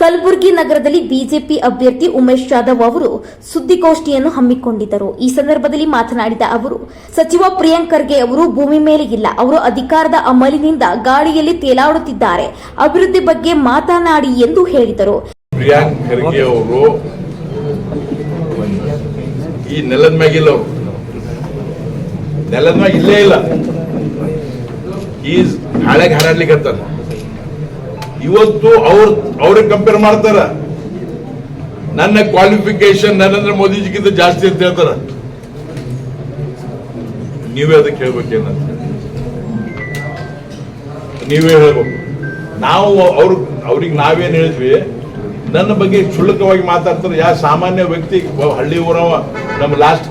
ಕಲಬುರಗಿ ನಗರದಲ್ಲಿ ಬಿಜೆಪಿ ಅಭ್ಯರ್ಥಿ ಉಮೇಶ್ ಜಾಧವ್ ಅವರು ಸುದ್ದಿಗೋಷ್ಠಿಯನ್ನು ಹಮ್ಮಿಕೊಂಡಿದ್ದರು. ಈ ಸಂದರ್ಭದಲ್ಲಿ ಮಾತನಾಡಿದ ಅವರು, ಸಚಿವ ಪ್ರಿಯಾಂಕ್ ಖರ್ಗೆ ಅವರು ಭೂಮಿ ಮೇಲೆ ಇಲ್ಲ. ಅವರು ಅಧಿಕಾರದ ಅಮಲಿನಿಂದ ಗಾಳಿಯಲ್ಲಿ ತೇಲಾಡುತ್ತಿದ್ದಾರೆ. ಅಭಿವೃದ್ಧಿ ಬಗ್ಗೆ ಮಾತನಾಡಿ ಎಂದು ಹೇಳಿದರು. ಈ ನೆಲದ ಮ್ಯಾಗಿಲ್ಲ ನೆಲದ ಮ್ಯಾಗ ಇಲ್ಲೇ ಹಾಳೆಗೆ ಹಾರಾಡ್ಲಿಕ್ಕೆ ಇವತ್ತು ಅವ್ರ, ಅವ್ರಿಗೆ ಕಂಪೇರ್ ಮಾಡ್ತಾರ. ನನ್ನ ಕ್ವಾಲಿಫಿಕೇಶನ್ ನರೇಂದ್ರ ಮೋದಿಜಿಗಿಂತ ಜಾಸ್ತಿ ಅಂತ ಹೇಳ್ತಾರ. ನೀವೇ ಅದಕ್ಕೆ ಹೇಳ್ಬೇಕೇನಂತ ನೀವೇ ಹೇಳ್ಬೇಕು. ನಾವು ಅವ್ರ, ಅವ್ರಿಗೆ ನಾವೇನ್ ಹೇಳಿದ್ವಿ, ನನ್ನ ಬಗ್ಗೆ ಕ್ಷುಲ್ಲಕವಾಗಿ ಮಾತಾಡ್ತಾರೆ. ಯಾ ಸಾಮಾನ್ಯ ವ್ಯಕ್ತಿ, ಹಳ್ಳಿ ಊರವ, ನಮ್ಮ ಲಾಸ್ಟ್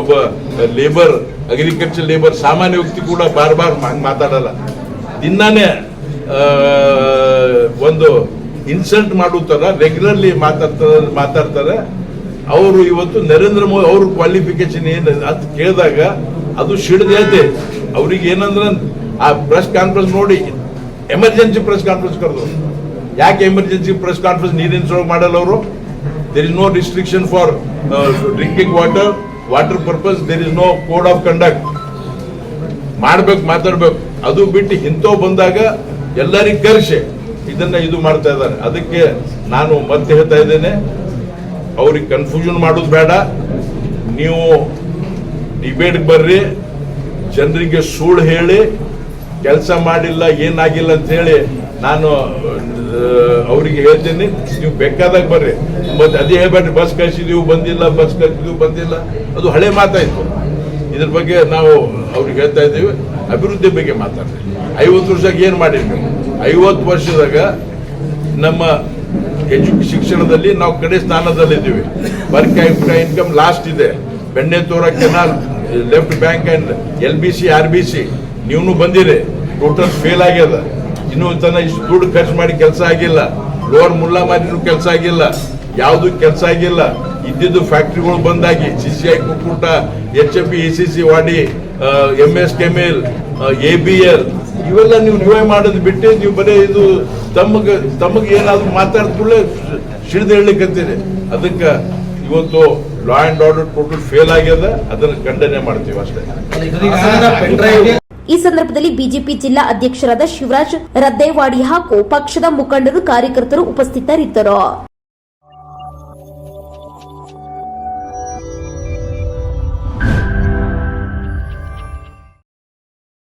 ಒಬ್ಬ ಲೇಬರ್ ಅಗ್ರಿಕಲ್ಚರ್ ಲೇಬರ್ ಸಾಮಾನ್ಯ ವ್ಯಕ್ತಿ ಕೂಡ ಬಾರ್ ಬಾರ್ ಮಾತಾಡಲ್ಲ. ದಿನಾನೇ ಒಂದು ಇನ್ಸಲ್ಟ್ ಮಾಡುತ್ತಾರ ರೆಗ್ಯುಲರ್ಲಿ ಮಾತಾಡ್ತಾರೆ ಮಾತಾಡ್ತಾರೆ. ಅವರು ಇವತ್ತು ನರೇಂದ್ರ ಮೋದಿ ಅವ್ರ ಕ್ವಾಲಿಫಿಕೇಶನ್ ಏನು ಅಂತ ಕೇಳಿದಾಗ ಅದು ಸಿಡ್ದೈತೆ ಅವ್ರಿಗೆ ಏನಂದ್ರೆ ಆ ಪ್ರೆಸ್ ಕಾನ್ಫರೆನ್ಸ್ ನೋಡಿ ಎಮರ್ಜೆನ್ಸಿ ಪ್ರೆಸ್ ಕಾನ್ಫರೆನ್ಸ್ ಕರೆದು. ಯಾಕೆ ಎಮರ್ಜೆನ್ಸಿ ಪ್ರೆಸ್ ಕಾನ್ಫರೆನ್ಸ್ ನೀರಿನ ಸೊಳಗೆ ಮಾಡಲ್ಲ ಅವರು? There is no restriction for drinking water water purpose there is no code of conduct ಮಾಡ್ಬೇಕು, ಮಾತಾಡ್ಬೇಕು. ಅದು ಬಿಟ್ಟು ಇಂಥವ್ ಬಂದಾಗ ಎಲ್ಲರಿಗೂ ಕರೆಸಿ. ಇದನ್ನ ಇದು ಮಾಡ್ತಾ ಇದ್ದಾರೆ. ಅದಕ್ಕೆ ನಾನು ಮತ್ತೆ ಹೇಳ್ತಾ ಇದ್ದೇನೆ, ಅವ್ರಿಗೆ ಕನ್ಫ್ಯೂಷನ್ ಮಾಡೋದು ಬೇಡ. ನೀವು ಡಿಬೇಟ್ಗೆ ಬರ್ರಿ, ಜನರಿಗೆ ಸುಳ್ಳು ಹೇಳಿ, ಕೆಲಸ ಮಾಡಿಲ್ಲ, ಏನಾಗಿಲ್ಲ ಅಂತ ಹೇಳಿ ನಾನು ಅವರಿಗೆ ಹೇಳ್ತೇನೆ. ನೀವು ಬೇಕಾದಾಗ ಬರ್ರಿ. ಮತ್ತೆ ಅದೇ ಹೇಳ್ಬೇಡ್ರಿ, ಬಸ್ ಕಳಿಸಿದೀವಿ, ಬಂದಿಲ್ಲ, ಬಸ್ ಕಳಿಸಿದೀವಿ, ಬಂದಿಲ್ಲ. ಅದು ಹಳೆ ಮಾತಾಯ್ತು. ಇದ್ರ ಬಗ್ಗೆ ನಾವು ಅವ್ರಿಗೆ ಹೇಳ್ತಾ ಇದ್ದೀವಿ. ಅಭಿವೃದ್ಧಿ ಬಗ್ಗೆ ಮಾತಾಡ್ತೀವಿ ಐವತ್ತು ವರ್ಷಕ್ಕೆ ಏನು ಮಾಡಿರಿ ನೀವು? ಐವತ್ತು ವರ್ಷದಾಗ ನಮ್ಮ ಎಜು ಶಿಕ್ಷಣದಲ್ಲಿ ನಾವು ಕಡೆ ಸ್ಥಾನದಲ್ಲಿದ್ದೀವಿ. ಪರ್ ಕ್ಯಾಪಿಟ ಇನ್ಕಮ್ ಲಾಸ್ಟ್ ಇದೆ. Bennethora canal, left bank and L B C, R B C ನೀವು ಬಂದಿರಿ. ಟೋಟಲ್ ಫೇಲ್ ಆಗ್ಯದ. ಇನ್ನೂ ತನ ಇಷ್ಟು ದುಡ್ಡು ಖರ್ಚು ಮಾಡಿ ಕೆಲಸ ಆಗಿಲ್ಲ. ಲೋರ್ ಮುಲ್ಲಾ ಮಾರಿನೂ ಕೆಲಸ ಆಗಿಲ್ಲ. ಯಾವುದು ಕೆಲಸ ಆಗಿಲ್ಲ. ಇದ್ದಿದ್ದು ಫ್ಯಾಕ್ಟ್ರಿಗಳು ಬಂದಾಗಿ. C C I, ಕುಕ್ಕೂಟ, H F E C C, Wadi M S chemical A B L ಇವೆಲ್ಲ ನೀವು ನೀವೇ ಮಾಡೋದು ಬಿಟ್ಟು, ನೀವು ಬರೀ ಇದು ತಮಗೆ ತಮಗೆ ಏನಾದರೂ ಕೂಡಲೇ ಸಿಡಿದು ಹೇಳಲಿಕ್ಕಂತೀರಿ. ಅದಕ್ಕೆ ಇವತ್ತು ಲಾ ಅಂಡ್ ಆರ್ಡರ್ ಕೊಟ್ಟು ಫೇಲ್ ಆಗ್ಯದ, ಅದನ್ನು ಖಂಡನೆ ಮಾಡ್ತೀವಿ ಅಷ್ಟೇ. ಈ ಸಂದರ್ಭದಲ್ಲಿ ಬಿಜೆಪಿ ಜಿಲ್ಲಾ ಅಧ್ಯಕ್ಷರಾದ ಶಿವರಾಜ್ ರದ್ದೇವಾಡಿ ಹಾಗೂ ಪಕ್ಷದ ಮುಖಂಡರು ಕಾರ್ಯಕರ್ತರು ಉಪಸ್ಥಿತರಿದ್ದರು.